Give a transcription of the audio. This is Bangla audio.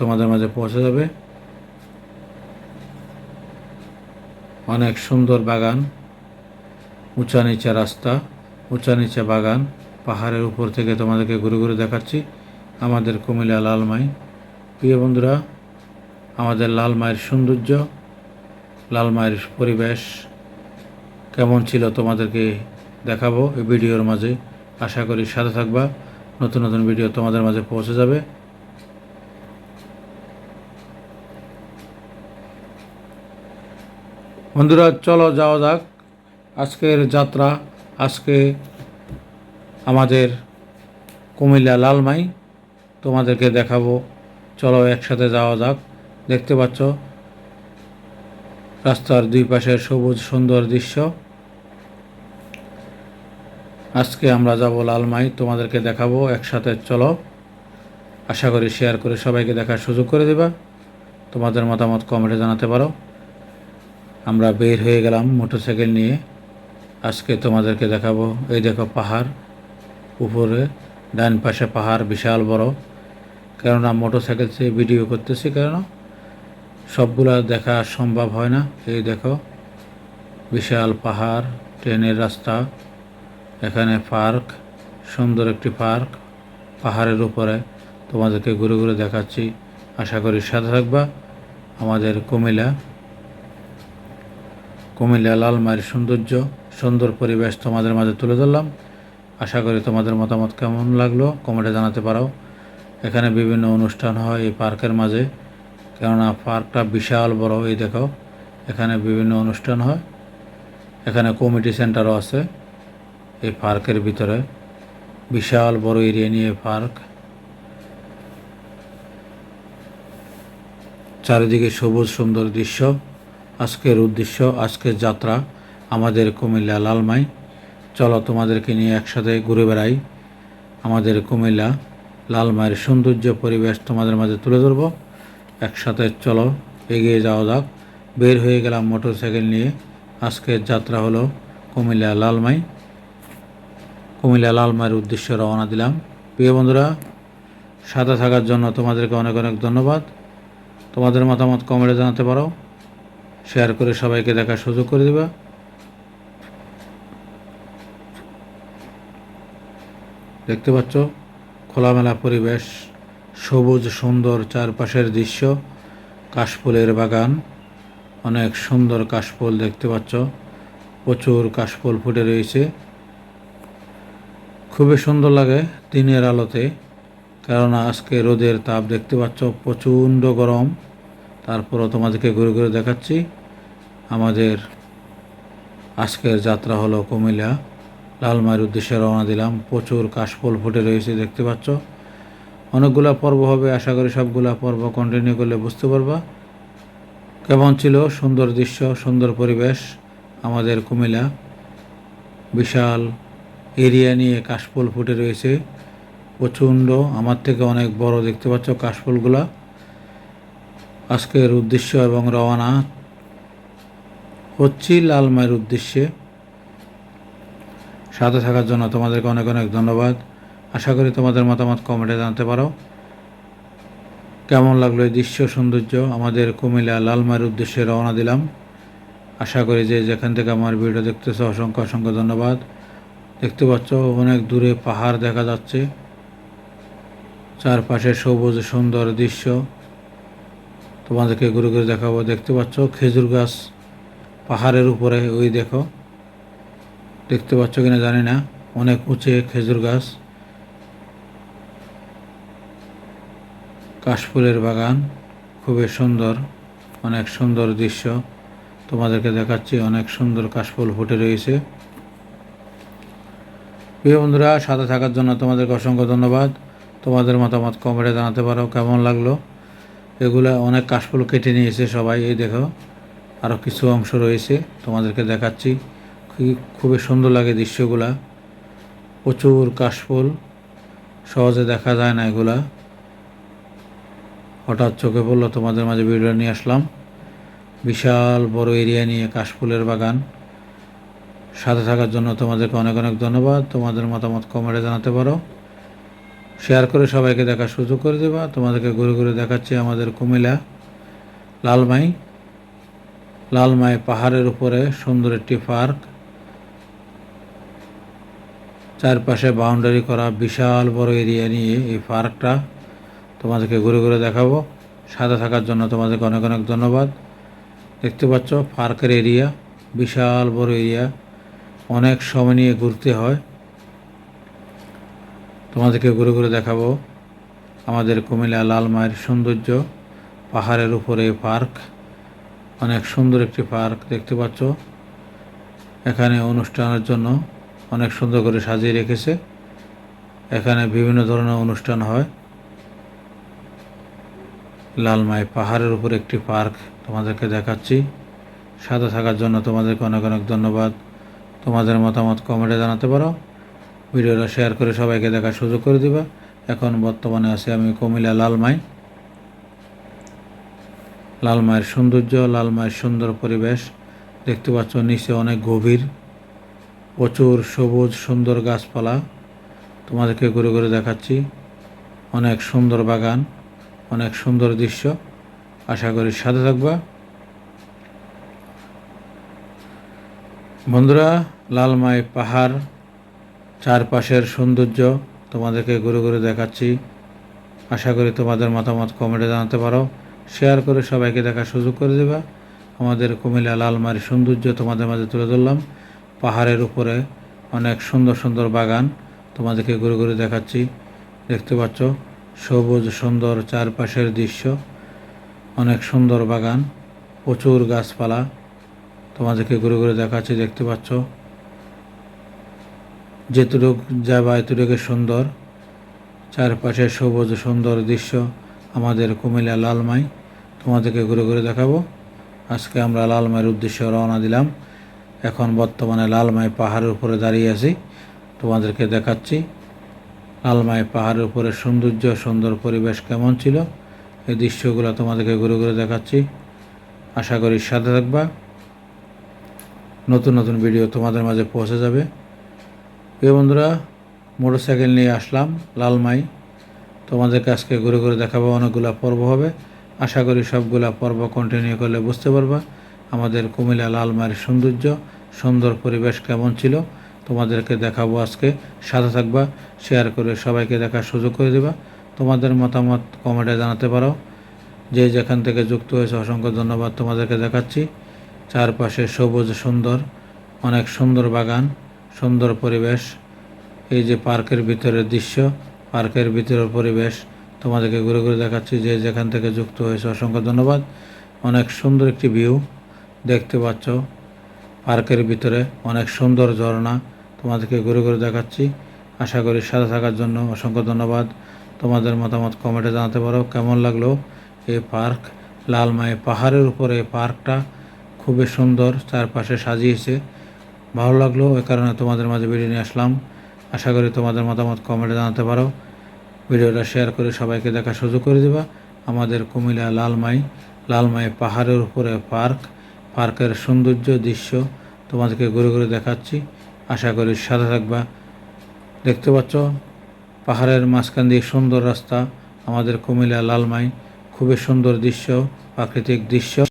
তোমাদের মাঝে পৌঁছে যাবে। অনেক সুন্দর বাগান, উঁচা নিচা রাস্তা, উঁচা নিচা বাগান, পাহাড়ের উপর থেকে তোমাদেরকে ঘুরে ঘুরে দেখাচ্ছি। আমাদের কুমিল্লা লালমাই প্রিয় বন্ধুরা, আমাদের লালমায়ের সৌন্দর্য লালমায়ের পরিবেশ কেমন ছিল তোমাদেরকে দেখাবো এই ভিডিওর মাঝে। আশা করি সাথে থাকবা। নতুন নতুন ভিডিও তোমাদের মাঝে পৌঁছে যাবে। বন্ধুরা, চলো যাওয়া যাক। আজকের যাত্রা, আজকে আমাদের কুমিল্লা লালমাই, তোমাদেরকে দেখাবো। চলো একসাথে যাওয়া যাক। দেখতে পাচ্ছ, রাস্তার দুই পাশের সবুজ সুন্দর দৃশ্য। আজকে আমরা যাব লালমাই, তোমাদেরকে দেখাবো একসাথে। চলো, আশা করি শেয়ার করে সবাইকে দেখার সুযোগ করে দেবা। তোমাদের মতামত কমেন্টে জানাতে পারো। আমরা বের হয়ে গেলাম মোটরসাইকেল নিয়ে। আজকে তোমাদেরকে দেখাবো। এই দেখো পাহাড়, উপরে, ডান পাশে পাহাড় বিশাল বড়। কেননা মোটরসাইকেল থেকে ভিডিও করতেছি কেন সবগুলা দেখা সম্ভব হয় না। এই দেখো, বিশাল পাহাড়, ট্রেনের রাস্তা, এখানে পার্ক, সুন্দর একটি পার্ক। পাহাড়ের উপরে তোমাদেরকে ঘুরে ঘুরে দেখাচ্ছি। আশা করি সাথে থাকবা। আমাদের কুমিল্লা কুমিল্লা লালমায়ের সৌন্দর্য, সুন্দর পরিবেশ তোমাদের মাঝে তুলে ধরলাম। আশা করি তোমাদের মতামত কেমন লাগল কমেন্টে জানাতে পারো। এখানে বিভিন্ন অনুষ্ঠান হয় এই পার্কের মাঝে। কেননা পার্কটা বিশাল বড়, এই দেখো, এখানে বিভিন্ন অনুষ্ঠান হয়। এখানে কমিটি সেন্টারও আছে এই পার্কের ভিতরে। বিশাল বড় এরিয়া নিয়ে পার্ক। চারিদিকে সবুজ সুন্দর দৃশ্য। আজকের উদ্দেশ্য, আজকের যাত্রা আমাদের কুমিল্লা লালমাই। চলো তোমাদেরকে নিয়ে একসাথে ঘুরে বেড়াই। আমাদের কুমিল্লা লালমাইয়ের সৌন্দর্য পরিবেশ তোমাদের মাঝে তুলে ধরব। একসাথে চলো, এগিয়ে যাওয়া যাক। বের হয়ে গেলাম মোটর সাইকেল নিয়ে। আজকের যাত্রা হলো কুমিল্লা লালমাই। কুমিল্লা লালমাইয়ের উদ্দেশ্যে রওনা দিলাম। প্রিয় বন্ধুরা, সাথে থাকার জন্য তোমাদেরকে অনেক অনেক ধন্যবাদ। তোমাদের মতামত কমেন্টে জানাতে পারো। শেয়ার করে সবাইকে দেখার সুযোগ করে দেবা। দেখতে পাচ্ছ, খোলামেলা পরিবেশ, সবুজ, সুন্দর চারপাশের দৃশ্য, কাশফুলের বাগান, অনেক সুন্দর কাশফুল দেখতে পাচ্ছ, প্রচুর কাশফুল ফুটে রয়েছে। খুবই সুন্দর লাগে দিনের আলোতে, কেননা আজকে রোদের তাপ দেখতে পাচ্ছ, প্রচণ্ড গরম। তারপরও তোমাদেরকে ঘুরে ঘুরে দেখাচ্ছি। আমাদের আজকের যাত্রা হলো কুমিল্লা। লালমায়ের উদ্দেশ্যে রওনা দিলাম। প্রচুর কাশফুল ফুটে রয়েছে, দেখতে পাচ্ছ। অনেকগুলা পর্ব হবে, আশা করি সবগুলা পর্ব কন্টিনিউ করলে বুঝতে পারবা। কেমন ছিল? সুন্দর দৃশ্য, সুন্দর পরিবেশ, আমাদের কুমিল্লা। বিশাল এরিয়া নিয়ে কাশফুল ফুটে রয়েছে। প্রচণ্ড, আমার থেকে অনেক বড় দেখতে পাচ্ছ কাশফুলগুলা। আজকের উদ্দেশ্য এবং রওনা হচ্ছি লালমায়ের উদ্দেশ্যে। সাথে থাকার জন্য তোমাদেরকে অনেক অনেক ধন্যবাদ। আশা করি তোমাদের মতামত কমেন্টে জানতে পারো। কেমন লাগল এই দৃশ্য, সৌন্দর্য? আমাদের কুমিল্লা লালমায়ের উদ্দেশ্যে রওনা দিলাম। আশা করি যে যেখান থেকে আমার ভিডিও দেখতেছো, অসংখ্য অসংখ্য ধন্যবাদ। দেখতে পাচ্ছ, অনেক দূরে পাহাড় দেখা যাচ্ছে। চারপাশে সবুজ সুন্দর দৃশ্য। তোমাদেরকে ঘুরে ঘুরে দেখাবো। দেখতে পাচ্ছ খেজুর গাছ পাহাড়ের উপরে, ওই দেখো। দেখতে পাচ্ছ কিনা জানি না। অনেক উঁচে খেজুর গাছ। কাশফুলের বাগান, খুবই সুন্দর, অনেক সুন্দর দৃশ্য। তোমাদেরকে দেখাচ্ছি, অনেক সুন্দর কাশফুল ফুটে রয়েছে। প্রিয় বন্ধুরা, সাথে থাকার জন্য তোমাদেরকে অসংখ্য ধন্যবাদ। তোমাদের মতামত কমেন্টে জানাতে পারো, কেমন লাগল? এগুলা অনেক কাশফুল কেটে নিয়েছে সবাই, এই দেখো। আরও কিছু অংশ রয়েছে, তোমাদেরকে দেখাচ্ছি। খুবই সুন্দর লাগে দৃশ্যগুলা। প্রচুর কাশফুল, সহজে দেখা যায় না এগুলা। হঠাৎ চোখে পড়ল, তোমাদের মাঝে ভিডিও নিয়ে আসলাম। বিশাল বড় এরিয়া নিয়ে কাশফুলের বাগান। সাথে থাকার জন্য তোমাদেরকে অনেক অনেক ধন্যবাদ। তোমাদের মতামত কমেন্টে জানাতে পারো। শেয়ার করে সবাইকে দেখার সুযোগ করে দেবা। তোমাদেরকে ঘুরে ঘুরে দেখাচ্ছি আমাদের কুমিল্লা লালমাই। লালমাই পাহাড়ের উপরে সুন্দর একটি পার্ক। চারপাশে বাউন্ডারি করা বিশাল বড় এরিয়া নিয়ে এই পার্কটা তোমাদেরকে ঘুরে ঘুরে দেখাবো। সাদা থাকার জন্য তোমাদেরকে অনেক অনেক ধন্যবাদ। দেখতে পাচ্ছ পার্কের এরিয়া বিশাল বড় এরিয়া অনেক সময় নিয়ে ঘুরতে হয়। তোমাদেরকে ঘুরে ঘুরে দেখাবো আমাদের কুমিল্লা লালমায়ের সৌন্দর্য। পাহাড়ের উপরে পার্ক, অনেক সুন্দর একটি পার্ক দেখতে পাচ্ছ। এখানে অনুষ্ঠানের জন্য অনেক সুন্দর করে সাজিয়ে রেখেছে। এখানে বিভিন্ন ধরনের অনুষ্ঠান হয়। লালমাই পাহাড়ের উপর একটি পার্ক তোমাদেরকে দেখাচ্ছি। সাথে থাকার জন্য তোমাদেরকে অনেক অনেক ধন্যবাদ। তোমাদের মতামত কমেন্টে জানাতে পারো। ভিডিওটা শেয়ার করে সবাইকে দেখার সুযোগ করে দিবা। এখন বর্তমানে আছি আমি কুমিল্লা লালমাই। লালমায়ের সৌন্দর্য লালমায়ের সুন্দর পরিবেশ। দেখতে পাচ্ছ নিচে অনেক গভীর, প্রচুর সবুজ, সুন্দর গাছপালা। তোমাদেরকে ঘুরে ঘুরে দেখাচ্ছি। অনেক সুন্দর বাগান, অনেক সুন্দর দৃশ্য। আশা করি সাথে থাকবা। বন্ধুরা, লালমাই পাহাড় চারপাশের সৌন্দর্য তোমাদেরকে ঘুরে ঘুরে দেখাচ্ছি। আশা করি তোমাদের মতামত কমেন্টে জানাতে পারো। শেয়ার করে সবাইকে দেখার সুযোগ করে দেবা। আমাদের কুমিল্লা লালমারির সৌন্দর্য তোমাদের মাঝে তুলে ধরলাম। পাহাড়ের উপরে অনেক সুন্দর সুন্দর বাগান তোমাদেরকে ঘুরে ঘুরে দেখাচ্ছি। দেখতে পাচ্ছ সবুজ সুন্দর চারপাশের দৃশ্য। অনেক সুন্দর বাগান, প্রচুর গাছপালা তোমাদেরকে ঘুরে ঘুরে দেখাচ্ছি। দেখতে পাচ্ছ যেতুটুক যাবা এতটুকু সুন্দর, চারপাশে সবুজ সুন্দর দৃশ্য আমাদের কুমিল্লা লালমাই। তোমাদেরকে ঘুরে ঘুরে দেখাবো। আজকে আমরা লালমাইয়ের উদ্দেশ্যে রওনা দিলাম। এখন বর্তমানে লালমাই পাহাড়ের উপরে দাঁড়িয়ে আছি। তোমাদেরকে দেখাচ্ছি লালমাই পাহাড়ের উপরে সৌন্দর্য, সুন্দর পরিবেশ কেমন ছিল। এই দৃশ্যগুলো তোমাদেরকে ঘুরে ঘুরে দেখাচ্ছি। আশা করি সাথে থাকবা। নতুন নতুন ভিডিও তোমাদের মাঝে পৌঁছে যাবে। প্রিয় বন্ধুরা, মোটরসাইকেল নিয়ে আসলাম লালমাই। তোমাদেরকে আজকে ঘুরে ঘুরে দেখাবো অনেকগুলো পর্ব হবে। আশা করি সবগুলা পর্ব কন্টিনিউ করলে বুঝতে পারবা। আমাদের কুমিল্লা লালমাইয়ের সৌন্দর্য, সুন্দর পরিবেশ কেমন ছিল, তোমাদেরকে দেখাবো আজকে। সাথে থাকবা শেয়ার করে সবাইকে দেখার সুযোগ করে দেবা। তোমাদের মতামত কমেন্টে জানাতে পারো। যে যেখান থেকে যুক্ত হয়েছে, অসংখ্য ধন্যবাদ তোমাদেরকে দেখাচ্ছি। চারপাশে সবুজ সুন্দর, অনেক সুন্দর বাগান। সুন্দর পরিবেশ। এই যে পার্কের ভিতরের দৃশ্য, পার্কের ভিতরের পরিবেশ। তোমাদেরকে ঘুরে ঘুরে দেখাচ্ছি যে যেখান থেকে যুক্ত হয়েছে। অসংখ্য ধন্যবাদ। অনেক সুন্দর একটি ভিউ দেখতে পাচ্ছ। পার্কের ভিতরে অনেক সুন্দর ঝর্ণা। তোমাদেরকে ঘুরে ঘুরে দেখাচ্ছি। আশা করি সাথে থাকার জন্য অসংখ্য ধন্যবাদ। তোমাদের মতামত কমেন্টে জানাতে পারো। কেমন লাগল এই পার্ক? লালমাই পাহাড়ের উপরে এই পার্কটা খুবই সুন্দর, চারপাশে সাজিয়েছে। ভালো লাগল ওই কারণে তোমাদের মাঝে ভিডিও নিয়ে আসলাম। আশা করি তোমাদের মতামত কমেন্টে জানাতে পারো। ভিডিওটা শেয়ার করে সবাইকে দেখার সুযোগ করে দেবা। আমাদের কুমিল্লা লালমাই লালমাই পাহাড়ের উপরে পার্ক। পার্কের সৌন্দর্য দৃশ্য তোমাদেরকে ঘুরে ঘুরে দেখাচ্ছি। আশা করি সাথে থাকবা। দেখতে পাচ্ছ, পাহাড়ের মাঝখান দিয়ে সুন্দর রাস্তা। আমাদের কুমিল্লা লালমাই, খুবই সুন্দর দৃশ্য, প্রাকৃতিক দৃশ্য।